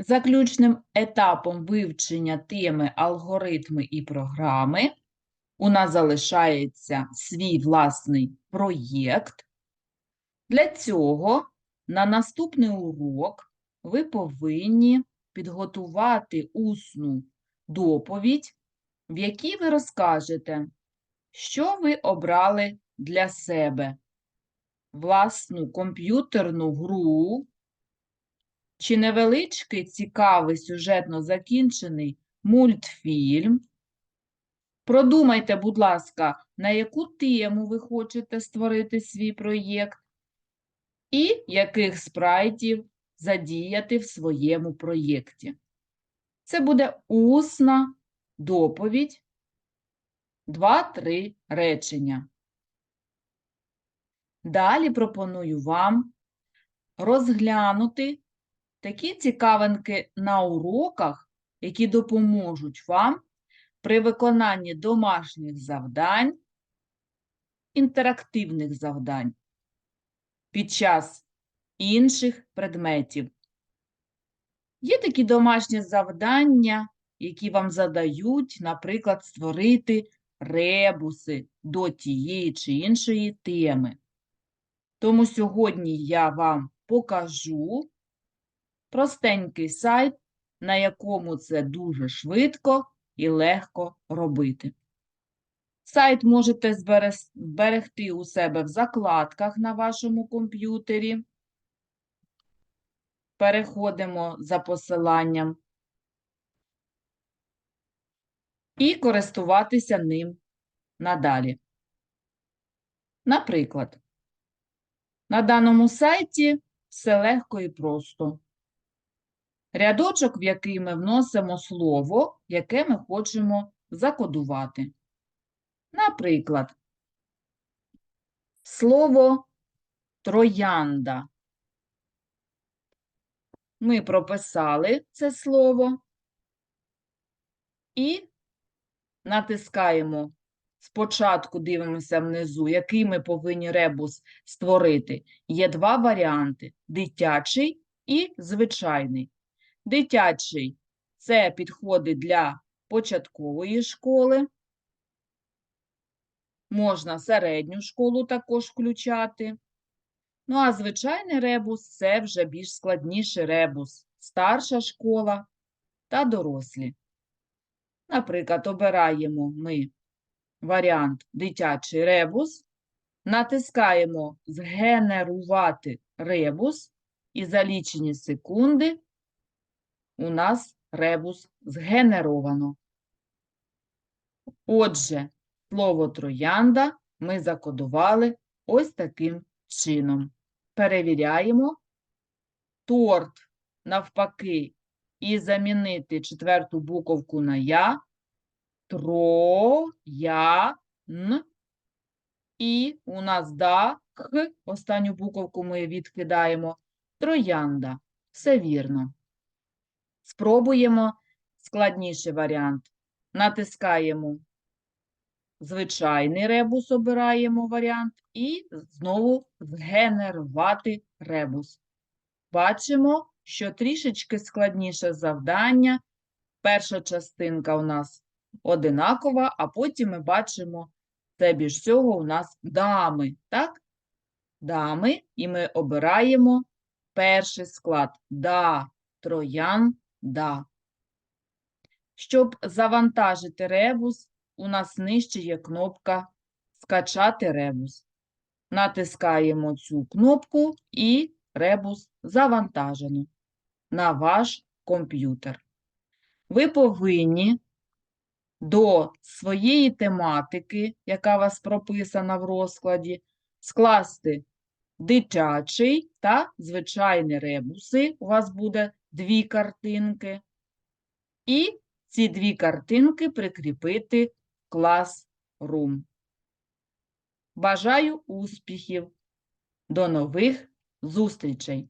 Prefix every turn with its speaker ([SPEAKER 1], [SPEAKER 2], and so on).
[SPEAKER 1] Заключним етапом вивчення теми алгоритми і програми у нас залишається свій власний проєкт. Для цього на наступний урок ви повинні підготувати усну доповідь, в якій ви розкажете, що ви обрали для себе власну комп'ютерну гру чи невеличкий цікавий сюжетно закінчений мультфільм. Продумайте, будь ласка, на яку тему ви хочете створити свій проєкт, і яких спрайтів задіяти в своєму проєкті. Це буде усна доповідь, 2-3 речення. Далі пропоную вам розглянути такі цікавинки на уроках, які допоможуть вам при виконанні домашніх завдань, інтерактивних завдань під час інших предметів. Є такі домашні завдання, які вам задають, наприклад, створити ребуси до тієї чи іншої теми. Тому сьогодні я вам покажу простенький сайт, на якому це дуже швидко і легко робити. Сайт можете зберегти у себе в закладках на вашому комп'ютері. Переходимо за посиланням і користуватися ним надалі. Наприклад, на даному сайті все легко і просто. Рядочок, в який ми вносимо слово, яке ми хочемо закодувати. Наприклад, слово троянда. Ми прописали це слово і натискаємо. Спочатку дивимося внизу, який ми повинні ребус створити. Є два варіанти: дитячий і звичайний. Дитячий це підходить для початкової школи. Можна середню школу також включати. Ну, а звичайний ребус це вже більш складніший ребус, старша школа та дорослі. Наприклад, обираємо ми варіант дитячий ребус, натискаємо Згенерувати ребус, і за лічені секунди у нас ребус згенеровано. Отже, слово троянда ми закодували ось таким чином. Перевіряємо. Торт навпаки і замінити четверту буковку на я. Тро, я, н. І у нас да, х, останню буковку ми відкидаємо. Троянда. Все вірно. Спробуємо складніший варіант. Натискаємо звичайний ребус, обираємо варіант, і знову згенерувати ребус. Бачимо, що трішечки складніше завдання. Перша частинка у нас одинакова, а потім ми бачимо, це більш всього у нас дами, так? Дами, і ми обираємо перший склад да, троян, да. Щоб завантажити ребус, у нас нижче є кнопка Скачати ребус. Натискаємо цю кнопку і ребус завантажено на ваш комп'ютер. Ви повинні до своєї тематики, яка у вас прописана в розкладі, скласти дитячий та звичайні ребуси. У вас буде дві картинки. І ці дві картинки прикріпити в Room. Бажаю успіхів! До нових зустрічей!